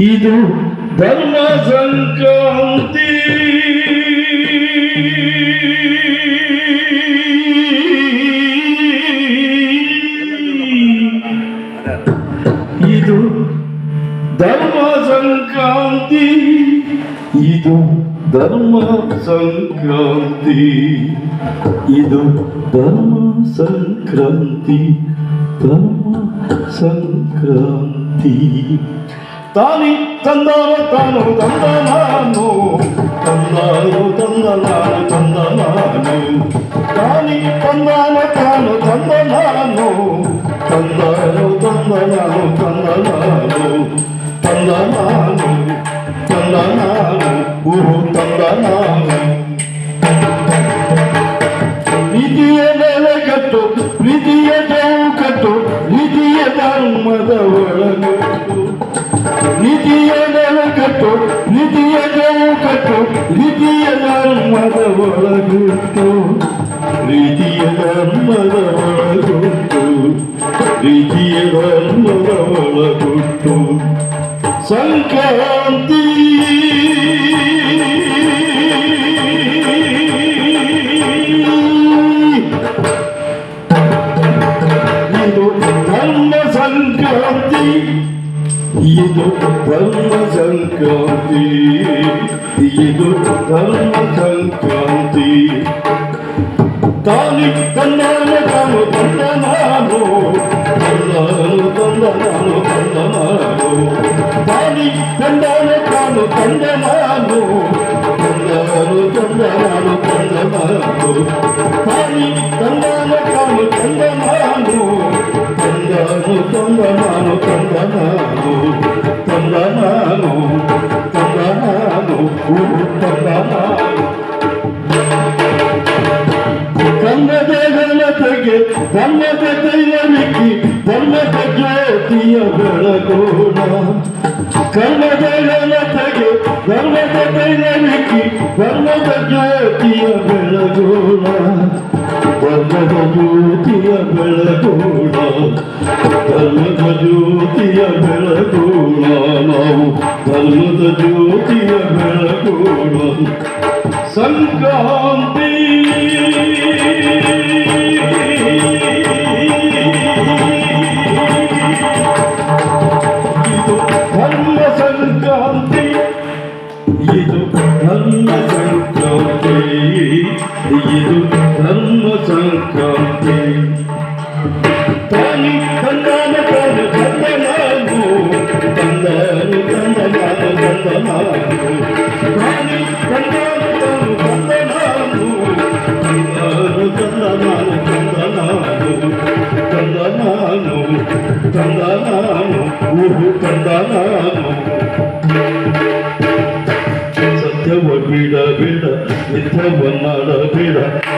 ಇದು ಧರ್ಮ ಸಂಕ್ರಾಂತಿ. ಇದು ಧರ್ಮ ಸಂಕ್ರಾಂತಿ. ಇದು ಧರ್ಮ ಸಂಕ್ರಾಂತಿ. ಇದು ಧರ್ಮ ಸಂಕ್ರಾಂತಿ. ಧರ್ಮ ಸಂಕ್ರಾಂತಿ. ತಾನಿ ತಂದವ ತಾನು ತಂದ ನಾನು ತಂದಾನು ತಂದ ನಾನು ತಂದ ನಾನು ತಾನಿ ತಂದಾನ ತಾನು ತಂದ ನಾನು ತಂದಾನು ತಂದ ನಾನು ತಂದ ನಾನು ತಂದ ನಾನು ತಂದ ನಾನು ಊರು ತಂದ ನಾನು ಪ್ರೀತಿಯ ಮೇಲೆ ಕಟ್ಟು ಪ್ರೀತಿಯ ಕಟ್ಟು ಪ್ರೀತಿಯ ಧರ್ಮದ ಒಳಗಟ್ಟು ನೀತಿಯ ಕಟ್ಟು ನೀತಿಯ ಕಟ್ಟು ರೀತಿಯ ಧರ್ಮದ ಒಳಗುಟ್ಟು ರೀತಿಯ ಧರ್ಮದ ಒಳಗುಟ್ಟು ರೀತಿಯ ಧರ್ಮದ ಒಳಗುಟ್ಟು ಸಂಕ್ರಾಂತಿ కాంతి తీయదు కర్మ సంక్రాంతి. తాలి కన్నాను తాను తందనాను కన్నాను తందనాను తందనాను తాలి కన్నాను తాను తందనాను కన్నాను తందనాను తందనాను తాలి కన్నాను తాను తందనాను కన్నాను తందనాను తందనాను ಕನ್ನಡ ಘನತೆಗೆ ಧರ್ಮದ ದೈವವಿಕ್ಕಿ ಧರ್ಮದ ಜ್ಯೋತಿಯ ಬೆಳಗೋಣ ಕನ್ನಡ ಘನತೆಗೆ ಧರ್ಮದ ದೈವವಿಕ್ಕಿ ಧರ್ಮದ ಜ್ಯೋತಿಯ ಬೆಳಗೋಣ ಧರ್ಮದ ಜ್ಯೋತಿಯ ಬೆಳಗೋಣ ಧರ್ಮದ ಜ್ಯೋತಿಯ ಬೆಳಗೋಣ ನಾವು ಧರ್ಮದ ಜ್ಯೋತಿಯ ಬೆಳಗೋಣ ಸಂಕ್ರಾಂತಿ ಇದು ಧರ್ಮ ಸಂಕ್ರಾಂತಿ ಇದು ಧರ್ಮ ಸಂಕ್ರಾಂತಿ ತಾನಿ ತಂದಾನ ತಾನು ತಂದ ನಾನು ತಂದನು ತಂದ ನಾನು ತಂದ ನಾನು ತಾನಿ ತಂದಾನ ತಾನು ತಂದ ನಾನು ತಂದನು ತಂದ ನಾನು ತಂದ ನಾನು ತಂದ ನಾನು ತಂದ ನಾನು ಊರು ತಂದ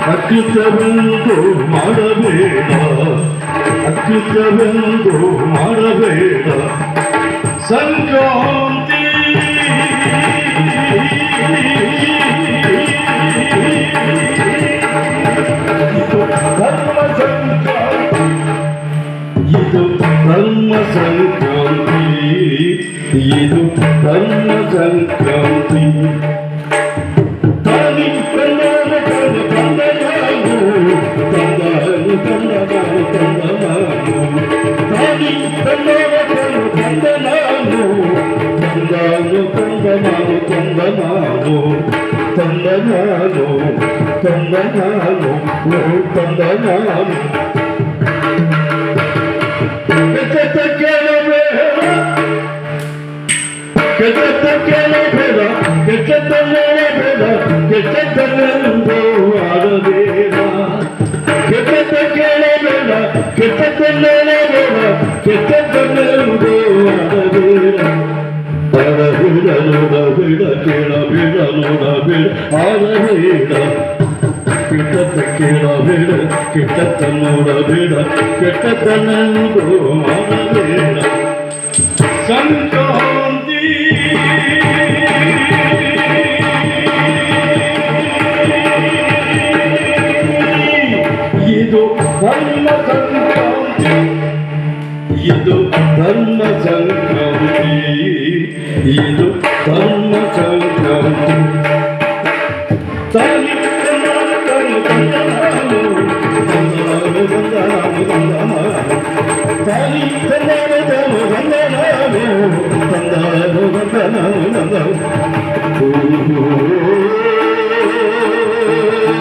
ಮಾಡಬೇಡ ಅಕೃತ್ಯವೆಂದು ಮಾಡಬೇಡ ಅಕೃತ್ಯವೆಂದು ಮಾಡಬೇಡ ಸಂಕ್ರಾಂತಿ ಧರ್ಮ ಸಂಕ್ರಾಂತಿ ಇದು ಧರ್ಮ ಸಂಕ್ರಾಂತಿ ಇದು ಧರ್ಮ ಸಂಕ್ರಾಂತಿ కందనాలు కందనాలు కందనాలు కందనాలు కందనాలు కందనాలు కందనాలు కందనాలు Get the விழமுடவில் ஆதரவிட கிட்டத்தை கிடவிட கிட்டத்தை மூடவிட கிட்டத்தை நன்கோ மனவிட சங்கோந்தி ధర్మ సంక్రాంతి ఇది ధర్మ సంక్రాంతి తల్లి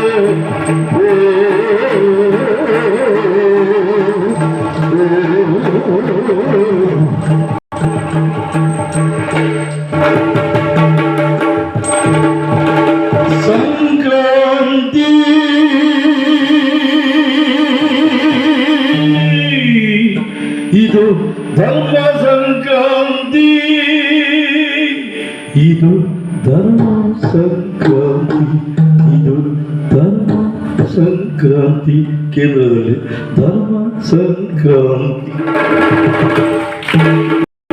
Oh, ಇದು ಧರ್ಮ ಸಂಕ್ರಾಂತಿ ಇದು ಧರ್ಮ ಸಂಕ್ರಾಂತಿ ಇದು ಧರ್ಮ ಸಂಕ್ರಾಂತಿ ಕೇಂದ್ರದಲ್ಲಿ ಧರ್ಮ ಸಂಕ್ರಾಂತಿ